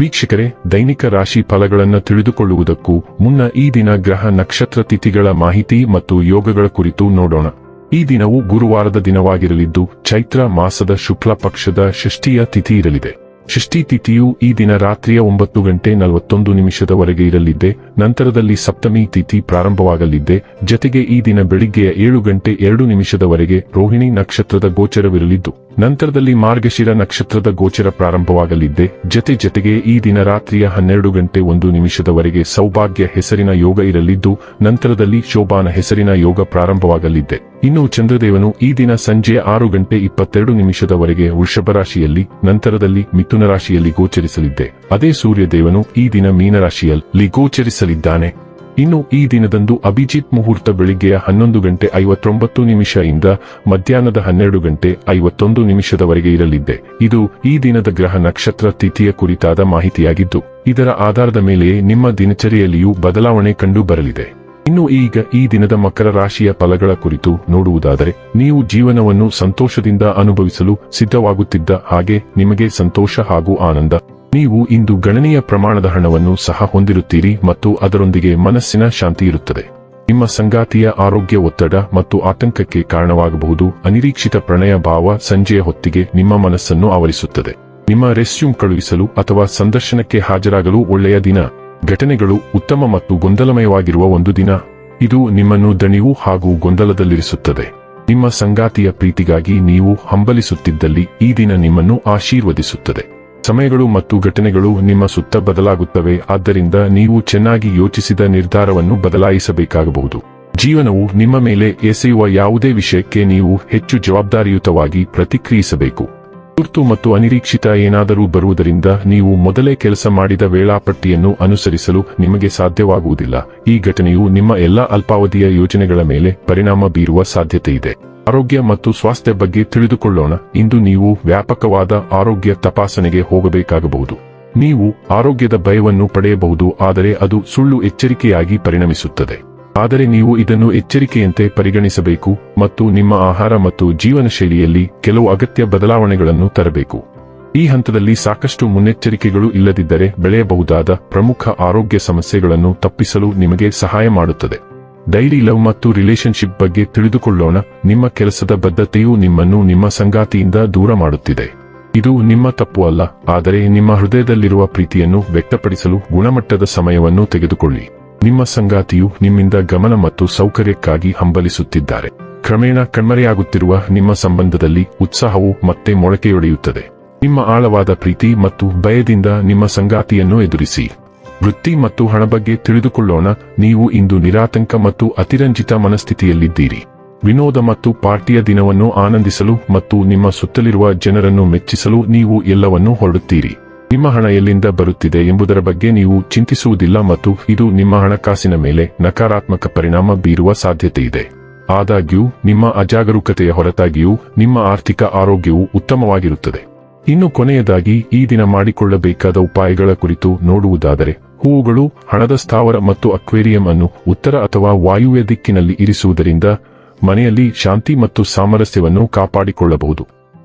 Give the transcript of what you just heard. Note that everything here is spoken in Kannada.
ವೀಕ್ಷಕರೇ, ದೈನಿಕ ರಾಶಿ ಫಲಗಳನ್ನು ತಿಳಿದುಕೊಳ್ಳುವುದಕ್ಕೂ ಮುನ್ನ ಈ ದಿನ ಗ್ರಹ ನಕ್ಷತ್ರ ತಿಥಿಗಳ ಮಾಹಿತಿ ಮತ್ತು ಯೋಗಗಳ ಕುರಿತು ನೋಡೋಣ. ಈ ದಿನವು ಗುರುವಾರದ ದಿನವಾಗಿರಲಿದ್ದು, ಚೈತ್ರ ಮಾಸದ ಶುಕ್ಲ ಪಕ್ಷದ ಷಷ್ಠಿಯ ತಿಥಿ ಇರಲಿದೆ. ಷಷ್ಠಿ ತಿಥಿಯು ಈ ದಿನ ರಾತ್ರಿಯ ಒಂಬತ್ತು ಗಂಟೆ ನಲವತ್ತೊಂದು ನಿಮಿಷದವರೆಗೆ ಇರಲಿದ್ದೆ ನಂತರದಲ್ಲಿ ಸಪ್ತಮಿ ತಿಥಿ ಪ್ರಾರಂಭವಾಗಲಿದ್ದೆ ಜತೆಗೆ ಈ ದಿನ ಬೆಳಿಗ್ಗೆಯ ಏಳು ಗಂಟೆ ಎರಡು ನಿಮಿಷದವರೆಗೆ ರೋಹಿಣಿ ನಕ್ಷತ್ರದ ಗೋಚರವಿರಲಿದ್ದು, ನಂತರದಲ್ಲಿ ಮಾರ್ಗಶಿರ ನಕ್ಷತ್ರದ ಗೋಚರ ಪ್ರಾರಂಭವಾಗಲಿದ್ದೆ ಜತೆ ಜತೆಗೆ ಈ ದಿನ ರಾತ್ರಿಯ ಹನ್ನೆರಡು ಗಂಟೆ ಒಂದು ನಿಮಿಷದವರೆಗೆ ಸೌಭಾಗ್ಯ ಹೆಸರಿನ ಯೋಗ ಇರಲಿದ್ದು, ನಂತರದಲ್ಲಿ ಶೋಭಾನ ಹೆಸರಿನ ಯೋಗ ಪ್ರಾರಂಭವಾಗಲಿದ್ದೆ ಇನ್ನು ಚಂದ್ರದೇವನು ಈ ದಿನ ಸಂಜೆ ಆರು ಗಂಟೆ ಇಪ್ಪತ್ತೆರಡು ನಿಮಿಷದವರೆಗೆ ವೃಷಭ ರಾಶಿಯಲ್ಲಿ, ನಂತರದಲ್ಲಿ ಮಿಥುನ ರಾಶಿಯಲ್ಲಿ ಗೋಚರಿಸಲಿದ್ದೆ ಅದೇ ಸೂರ್ಯದೇವನು ಈ ದಿನ ಮೀನರಾಶಿಯಲ್ಲಿ ಗೋಚರಿಸಲಿದ್ದಾನೆ ಇನ್ನು ಈ ದಿನದಂದು ಅಭಿಜಿತ್ ಮುಹೂರ್ತ ಬೆಳಿಗ್ಗೆಯ ಹನ್ನೊಂದು ಗಂಟೆ ಐವತ್ತೊಂಬತ್ತು ನಿಮಿಷ ಇಂದ ಮಧ್ಯಾಹ್ನದ ಹನ್ನೆರಡು ಗಂಟೆ ಐವತ್ತೊಂದು ನಿಮಿಷದವರೆಗೆ ಇರಲಿದ್ದೆ. ಇದು ಈ ದಿನದ ಗ್ರಹ ನಕ್ಷತ್ರ ತಿಥಿಯ ಕುರಿತಾದ ಮಾಹಿತಿಯಾಗಿದ್ದು, ಇದರ ಆಧಾರದ ಮೇಲೆಯೇ ನಿಮ್ಮ ದಿನಚರಿಯಲ್ಲಿಯೂ ಬದಲಾವಣೆ ಕಂಡು ಬರಲಿದೆ. ಇನ್ನು ಈಗ ಈ ದಿನದ ಮಕರ ರಾಶಿಯ ಫಲಗಳ ಕುರಿತು ನೋಡುವುದಾದರೆ, ನೀವು ಜೀವನವನ್ನು ಸಂತೋಷದಿಂದ ಅನುಭವಿಸಲು ಸಿದ್ಧವಾಗುತ್ತಿದ್ದ ಹಾಗೆ ನಿಮಗೆ ಸಂತೋಷ ಹಾಗೂ ಆನಂದ ನೀವು ಇಂದು ಗಣನೀಯ ಪ್ರಮಾಣದ ಹಣವನ್ನು ಸಹ ಹೊಂದಿರುತ್ತೀರಿ ಮತ್ತು ಅದರೊಂದಿಗೆ ಮನಸ್ಸಿನ ಶಾಂತಿ ಇರುತ್ತದೆ. ನಿಮ್ಮ ಸಂಗಾತಿಯ ಆರೋಗ್ಯ ಒತ್ತಡ ಮತ್ತು ಆತಂಕಕ್ಕೆ ಕಾರಣವಾಗಬಹುದು. ಅನಿರೀಕ್ಷಿತ ಪ್ರಣಯ ಭಾವ ಸಂಜೆಯ ಹೊತ್ತಿಗೆ ನಿಮ್ಮ ಮನಸ್ಸನ್ನು ಆವರಿಸುತ್ತದೆ. ನಿಮ್ಮ ರೆಸ್ಯೂಮ್ ಕಳುಹಿಸಲು ಅಥವಾ ಸಂದರ್ಶನಕ್ಕೆ ಹಾಜರಾಗಲು ಒಳ್ಳೆಯ ದಿನ. ಘಟನೆಗಳು ಉತ್ತಮ ಮತ್ತು ಗೊಂದಲಮಯವಾಗಿರುವ ಒಂದು ದಿನ. ಇದು ನಿಮ್ಮನ್ನು ದಣಿವು ಹಾಗೂ ಗೊಂದಲದಲ್ಲಿರಿಸುತ್ತದೆ. ನಿಮ್ಮ ಸಂಗಾತಿಯ ಪ್ರೀತಿಗಾಗಿ ನೀವು ಹಂಬಲಿಸುತ್ತಿದ್ದಲ್ಲಿ ಈ ದಿನ ನಿಮ್ಮನ್ನು ಆಶೀರ್ವದಿಸುತ್ತದೆ. ಸಮಯಗಳು ಮತ್ತು ಘಟನೆಗಳು ನಿಮ್ಮ ಸುತ್ತ ಬದಲಾಗುತ್ತವೆ, ಆದ್ದರಿಂದ ನೀವು ಚೆನ್ನಾಗಿ ಯೋಚಿಸಿದ ನಿರ್ಧಾರವನ್ನು ಬದಲಾಯಿಸಬೇಕಾಗಬಹುದು. ಜೀವನವು ನಿಮ್ಮ ಮೇಲೆ ಎಸೆಯುವ ಯಾವುದೇ ವಿಷಯಕ್ಕೆ ನೀವು ಹೆಚ್ಚು ಜವಾಬ್ದಾರಿಯುತವಾಗಿ ಪ್ರತಿಕ್ರಿಯಿಸಬೇಕು. ತುರ್ತು ಮತ್ತು ಅನಿರೀಕ್ಷಿತ ಏನಾದರೂ ಬರುವುದರಿಂದ ನೀವು ಮೊದಲೇ ಕೆಲಸ ಮಾಡಿದ ವೇಳಾಪಟ್ಟಿಯನ್ನು ಅನುಸರಿಸಲು ನಿಮಗೆ ಸಾಧ್ಯವಾಗುವುದಿಲ್ಲ. ಈ ಘಟನೆಯು ನಿಮ್ಮ ಎಲ್ಲಾ ಅಲ್ಪಾವಧಿಯ ಯೋಜನೆಗಳ ಮೇಲೆ ಪರಿಣಾಮ ಬೀರುವ ಸಾಧ್ಯತೆ ಇದೆ ಆರೋಗ್ಯ ಮತ್ತು ಸ್ವಾಸ್ಥ್ಯ ಬಗ್ಗೆ ತಿಳಿದುಕೊಳ್ಳೋಣ. ಇಂದು ನೀವು ವ್ಯಾಪಕವಾದ ಆರೋಗ್ಯ ತಪಾಸಣೆಗೆ ಹೋಗಬೇಕಾಗಬಹುದು. ನೀವು ಆರೋಗ್ಯದ ಭಯವನ್ನು ಪಡೆಯಬಹುದು, ಆದರೆ ಅದು ಸುಳ್ಳು ಎಚ್ಚರಿಕೆಯಾಗಿ ಪರಿಣಮಿಸುತ್ತದೆ. ಆದರೆ ನೀವು ಇದನ್ನು ಎಚ್ಚರಿಕೆಯಂತೆ ಪರಿಗಣಿಸಬೇಕು ಮತ್ತು ನಿಮ್ಮ ಆಹಾರ ಮತ್ತು ಜೀವನ ಶೈಲಿಯಲ್ಲಿ ಕೆಲವು ಅಗತ್ಯ ಬದಲಾವಣೆಗಳನ್ನು ತರಬೇಕು. ಈ ಹಂತದಲ್ಲಿ ಸಾಕಷ್ಟು ಮುನ್ನೆಚ್ಚರಿಕೆಗಳು ಇಲ್ಲದಿದ್ದರೆ ಬೆಳೆಯಬಹುದಾದ ಪ್ರಮುಖ ಆರೋಗ್ಯ ಸಮಸ್ಯೆಗಳನ್ನು ತಪ್ಪಿಸಲು ನಿಮಗೆ ಸಹಾಯ ಮಾಡುತ್ತದೆ. ಡೈರಿ ಲವ್ ಮತ್ತು ರಿಲೇಶನ್ಶಿಪ್ ಬಗ್ಗೆ ತಿಳಿದುಕೊಳ್ಳೋಣ. ನಿಮ್ಮ ಕೆಲಸದ ಬದ್ಧತೆಯು ನಿಮ್ಮನ್ನು ನಿಮ್ಮ ಸಂಗಾತಿಯಿಂದ ದೂರ ಮಾಡುತ್ತಿದೆ. ಇದು ನಿಮ್ಮ ತಪ್ಪು ಅಲ್ಲ, ಆದರೆ ನಿಮ್ಮ ಹೃದಯದಲ್ಲಿರುವ ಪ್ರೀತಿಯನ್ನು ವ್ಯಕ್ತಪಡಿಸಲು ಗುಣಮಟ್ಟದ ಸಮಯವನ್ನು ತೆಗೆದುಕೊಳ್ಳಿ. ನಿಮ್ಮ ಸಂಗಾತಿಯು ನಿಮ್ಮಿಂದ ಗಮನ ಮತ್ತು ಸೌಕರ್ಯಕ್ಕಾಗಿ ಹಂಬಲಿಸುತ್ತಿದ್ದಾರೆ. ಕ್ರಮೇಣ ಕಣ್ಮರೆಯಾಗುತ್ತಿರುವ ನಿಮ್ಮ ಸಂಬಂಧದಲ್ಲಿ ಉತ್ಸಾಹವು ಮತ್ತೆ ಮೊಳಕೆಯೊಡೆಯುತ್ತದೆ. ನಿಮ್ಮ ಆಳವಾದ ಪ್ರೀತಿ ಮತ್ತು ಭಯದಿಂದ ನಿಮ್ಮ ಸಂಗಾತಿಯನ್ನು ಎದುರಿಸಿ. ವೃತ್ತಿ ಮತ್ತು ಹಣ ಬಗ್ಗೆ ತಿಳಿದುಕೊಳ್ಳೋಣ. ನೀವು ಇಂದು ನಿರಾತಂಕ ಮತ್ತು ಅತಿರಂಜಿತ ಮನಸ್ಥಿತಿಯಲ್ಲಿದ್ದೀರಿ. ವಿನೋದ ಮತ್ತು ಪಾರ್ಟಿಯ ದಿನವನ್ನು ಆನಂದಿಸಲು ಮತ್ತು ನಿಮ್ಮ ಸುತ್ತಲಿರುವ ಜನರನ್ನು ಮೆಚ್ಚಿಸಲು ನೀವು ಎಲ್ಲವನ್ನೂ ಹೊರಡುತ್ತೀರಿ. ನಿಮ್ಮ ಹಣ ಎಲ್ಲಿಂದ ಬರುತ್ತಿದೆ ಎಂಬುದರ ಬಗ್ಗೆ ನೀವು ಚಿಂತಿಸುವುದಿಲ್ಲ ಮತ್ತು ಇದು ನಿಮ್ಮ ಹಣಕಾಸಿನ ಮೇಲೆ ನಕಾರಾತ್ಮಕ ಪರಿಣಾಮ ಬೀರುವ ಸಾಧ್ಯತೆ ಇದೆ ಆದಾಗ್ಯೂ, ನಿಮ್ಮ ಅಜಾಗರೂಕತೆಯ ಹೊರತಾಗಿಯೂ ನಿಮ್ಮ ಆರ್ಥಿಕ ಆರೋಗ್ಯವು ಉತ್ತಮವಾಗಿರುತ್ತದೆ. ಇನ್ನು ಕೊನೆಯದಾಗಿ, ಈ ದಿನ ಮಾಡಿಕೊಳ್ಳಬೇಕಾದ ಉಪಾಯಗಳ ಕುರಿತು ನೋಡುವುದಾದರೆ, ಹೂವುಗಳು ಹಣದ ಸ್ಥಾವರ ಮತ್ತು ಅಕ್ವೇರಿಯಂ ಅನ್ನು ಉತ್ತರ ಅಥವಾ ವಾಯುವ್ಯ ದಿಕ್ಕಿನಲ್ಲಿ ಇರಿಸುವುದರಿಂದ ಮನೆಯಲ್ಲಿ ಶಾಂತಿ ಮತ್ತು ಸಾಮರಸ್ಯವನ್ನು ಕಾಪಾಡಿಕೊಳ್ಳಬಹುದು.